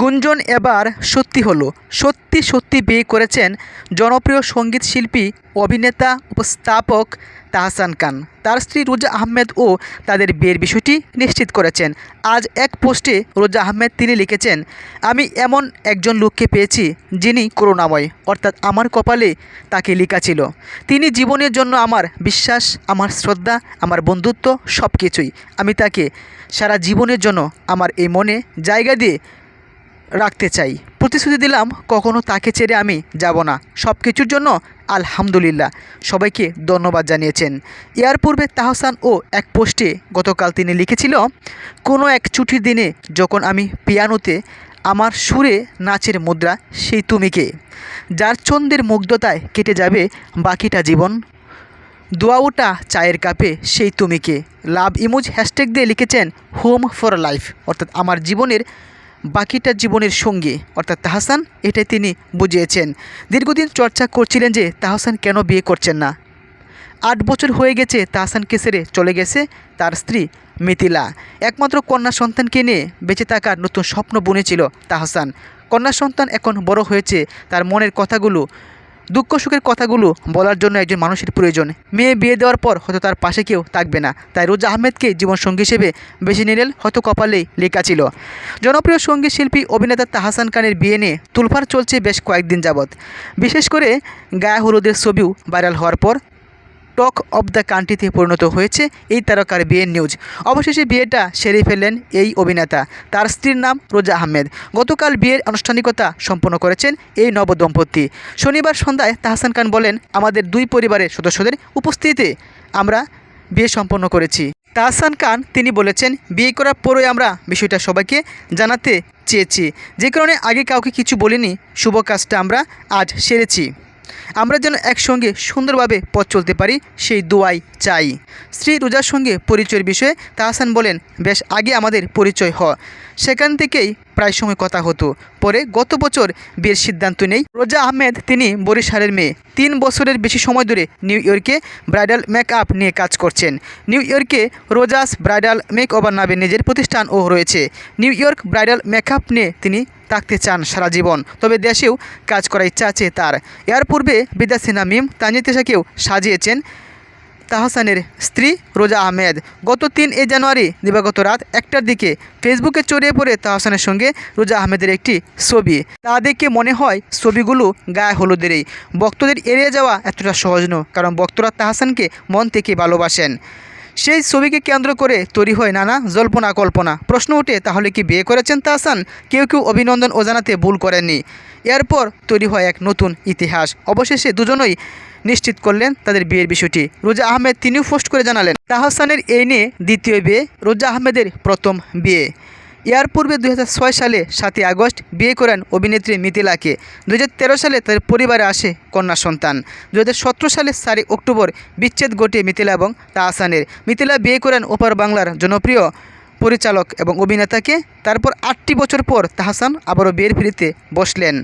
গুঞ্জন এবার সত্যি হলো। সত্যি সত্যি বিয়ে করেছেন জনপ্রিয় সংগীত শিল্পী, অভিনেতা, উপস্থাপক তাহসান খান। তার স্ত্রী রোজা আহমেদ ও তাদের বিয়ের বিষয়টি নিশ্চিত করেছেন। আজ এক পোস্টে রোজা আহমেদ তিনি লিখেছেন, আমি এমন একজন লোককে পেয়েছি যিনি করুণাময়, অর্থাৎ আমার কপালে তাকে লেখা ছিল। তিনি জীবনের জন্য আমার বিশ্বাস, আমার শ্রদ্ধা, আমার বন্ধুত্ব সব কিছুই আমি তাকে সারা জীবনের জন্য আমার এই মনে জায়গা দিয়ে রাখতে চাই। প্রতিশ্রুতি দিলাম, কখনো তাকে ছেড়ে আমি যাব না। সব কিছুর জন্য আলহামদুলিল্লাহ। সবাইকে ধন্যবাদ জানিয়েছেন। এর পূর্বে তাহসান ও এক পোস্টে গতকাল তিনি লিখেছিল, কোনো এক ছুটির দিনে যখন আমি পিয়ানোতে আমার সুরে নাচের মুদ্রা, সেই তুমিকে যার ছন্দের মুগ্ধতায় কেটে যাবে বাকিটা জীবন। দোয়াওটা চায়ের কাপে, সেই তুমিকে লাভ ইমোজ হ্যাশট্যাগ দিয়ে লিখেছেন, হোম ফর লাইফ অর্থাৎ আমার জীবনের বাকিটা জীবনের সঙ্গী। অর্থাৎ তাহসান, এটাই তিনি বুঝিয়েছেন। দীর্ঘদিন চর্চা করছিলেন যে তাহসান কেন বিয়ে করছেন না। আট বছর হয়ে গেছে তাহসানকে সেরে চলে গেছে তার স্ত্রী মিথিলা। একমাত্র কন্যা সন্তানকে নিয়ে বেঁচে থাকার নতুন স্বপ্ন বুনেছিল তাহসান। কন্যা সন্তান এখন বড় হয়েছে, তার মনের কথাগুলো দুঃখ সুখের কথাগুলো বলার জন্য একজন মানুষের প্রয়োজন। মেয়ে বিয়ে দেওয়ার পর হয়তো তার পাশে কেউ থাকবে না। তাই রোজা আহমেদকে জীবনসঙ্গী হিসেবে বেছে নিলেন হয়তো কপালেই লেখা ছিল। জনপ্রিয় সংগীত শিল্পী অভিনেতা তাহাসান খানের বিয়ে নিয়ে তুলফার চলছে বেশ কয়েকদিন যাবৎ। বিশেষ করে গায়ে হলুদের ছবিও ভাইরাল হওয়ার পর টক অব দ্য কান্ট্রিতে পরিণত হয়েছে এই তারকার বিয়ের নিউজ। অবশেষে বিয়েটা সেরে ফেললেন এই অভিনেতা। তার স্ত্রীর নাম রোজা আহমেদ। গতকাল বিয়ের আনুষ্ঠানিকতা সম্পন্ন করেছেন এই নবদম্পতি। শনিবার সন্ধ্যায় তাহসান খান বলেন, আমাদের দুই পরিবারের সদস্যদের উপস্থিতিতে আমরা বিয়ে সম্পন্ন করেছি। তাহসান খান তিনি বলেছেন, বিয়ে করার পরই আমরা বিষয়টা সবাইকে জানাতে চেয়েছি। যে কারণে আগে কাউকে কিছু বলিনি। শুভ কাজটা আমরা আজ সেরেছি। আমরা যেন একসঙ্গে সুন্দরভাবে পথ চলতে পারি, সেই দোয়াই চাই। স্ত্রী রোজার সঙ্গে পরিচয়ের বিষয়ে তাহসান বলেন, বেশ, আগে আমাদের পরিচয় হ। সেখান থেকেই প্রায় সময় কথা হতো। পরে গত বছর বিয়ের সিদ্ধান্ত নেই। রোজা আহমেদ তিনি বরিশালের মেয়ে। তিন বছরের বেশি সময় ধরে নিউ ইয়র্কে ব্রাইডাল মেকআপ নিয়ে কাজ করছেন। নিউ ইয়র্কে রোজাস ব্রাইডাল মেক ওভার নামে নিজের প্রতিষ্ঠানও রয়েছে। নিউ ইয়র্ক ব্রাইডাল মেকআপ নিয়ে তিনি থাকতে চান সারা জীবন, তবে দেশেও কাজ করার ইচ্ছা আছে তার। এর পূর্বে বিদ্যাসী নামিম তানজিতেশাকেও সাজিয়েছেন তাহসানের স্ত্রী রোজা আহমেদ। গত তিন এ জানুয়ারি দিবাগত রাত একটার দিকে ফেসবুকে চড়িয়ে পড়ে তাহসানের সঙ্গে রোজা আহমেদের একটি ছবি। তা দেখে মনে হয় ছবিগুলো গায়ে হলুদেরই বক্তদের এড়িয়ে যাওয়া এতটা সহজ নয়, কারণ বক্তরা তাহসানকে মন থেকে ভালোবাসেন। সেই ছবিকে কেন্দ্র করে তৈরি হয় নানা জল্পনা কল্পনা। প্রশ্ন উঠে তাহলে কি বিয়ে করেছেন তাহসান? কেউ কেউ অভিনন্দন ও জানাতে ভুল করেননি। এরপর তৈরি হয় এক নতুন ইতিহাস। অবশেষে দুজনই নিশ্চিত করলেন তাদের বিয়ের বিষয়টি। রোজা আহমেদ তিনিও পোস্ট করে জানালেন, তাহসানের এই নিয়ে দ্বিতীয় বিয়ে রোজা আহমেদের প্রথম বিয়ে। এর পূর্বে দুই হাজার ছয় সালে সাতই আগস্ট বিয়ে করেন অভিনেত্রী মিথিলাকে। দু হাজার তেরো সালে তাদের পরিবারে আসে কন্যা সন্তান। দু সালে চারই অক্টোবর বিচ্ছেদ ঘটে মিথিলা এবং তাহসানের মিথিলা বিয়ে করেন ওপার বাংলার জনপ্রিয় পরিচালক এবং অভিনেতাকে। তারপর আটটি বছর পর তাহসান আবারও বিয়ের ফিরিতে বসলেন।